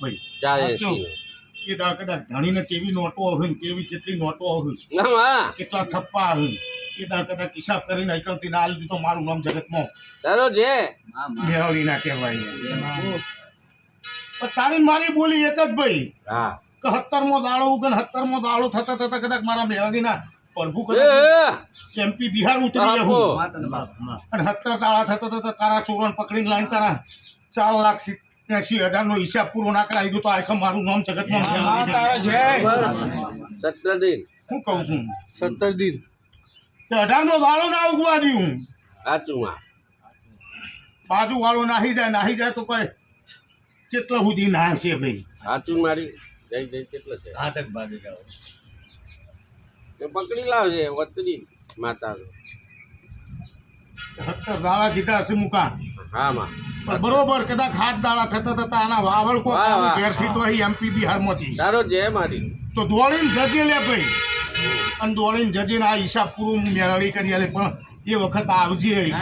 ભાઈ ચાર એ દાળ કદાચ ધણીને કેવી નોટો આવે કેવી કેટલી નોટો આવે કેટલા થપ્પા આવે એ દાળ કદાચ હિસાબ કરીને એકમથી ના લીધી મારું નામ જગતમાં તારો છે. મેળવી ના કહેવાય. તારી મારી બોલી એક જ ભાઈ. હા. કે સત્તરમો દાડો ઉગે ને સત્તરમો દાડો થતા થતા કદાચ મારા મેળવીના પ્રભુ એમપી બિહાર ઉતરી. જવું અને સત્તર થતા થતા તારા છોકરાને પકડીને લાઈન તારા ચાર લાખ એસી હજારનો હિસાબ પૂરો ના કરાવી દો તો આખા મારું નામ જગતમાં સત્તર દિન. હું કહું છું? સત્તર દિન. અઢાર નો વાળો ના ઉગવા દઉં. સાચું બાજુ વાળો નાહી જાય નાહી જાય તો કોઈ કેટલા સુધી ના છે ભાઈ? સાચું મારી. જઈ જઈ કેટલો છે? ઘાતક ભાગી જાઓ. એ પકડી લાવજે વતરી માતા સત્તર દાડા કીધા હશે મુકા. હા માં. બરોબર કદાચ હાથ દાડા થતા થતા આના વાવળ કો. ઘેરથી તો અહીં એમપી બિહારમાંથી તારો જય મારી. તો દોડીને જજે લે ભાઈ. અને દોડીને જજીને આ હિસાબ પૂરું મેળવી કરી આલે પણ એ વખત આવજે અહીં.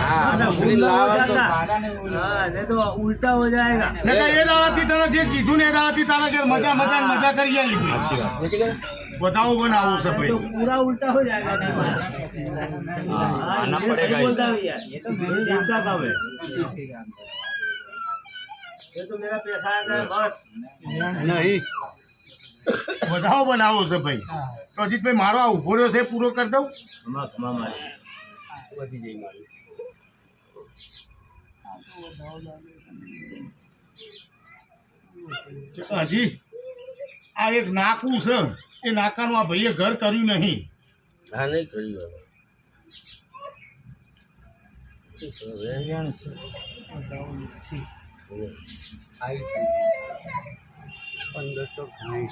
હા પકડી લાવો તો हाँ, नहीं तो उल्टा हो जाएगा ને કાંઈ એ દાડાથી તને જે કીધું ને એ દાડાથી તારા ઘેર મજા મજા ને મજા કરી આલી ભાઈ બતાવો બનાવો છે तो ભાઈ पूरा उल्टा हो जाएगा हाँ, ये सही बोलता है भैया ये तो मेरे देवता का है ये तो मेरा पैसा है बस નહીં વધાવો બનાવો છે ભાઈ. તો અજીતભાઈ મારો આ ઊભો રહ્યો છે પૂરો કરી દઉં? હજી આ એક નાકું છે. એ નાકાનું આ ભાઈએ ઘર કર્યું નહીં. કર્યું সৌন্দর্য ঘাট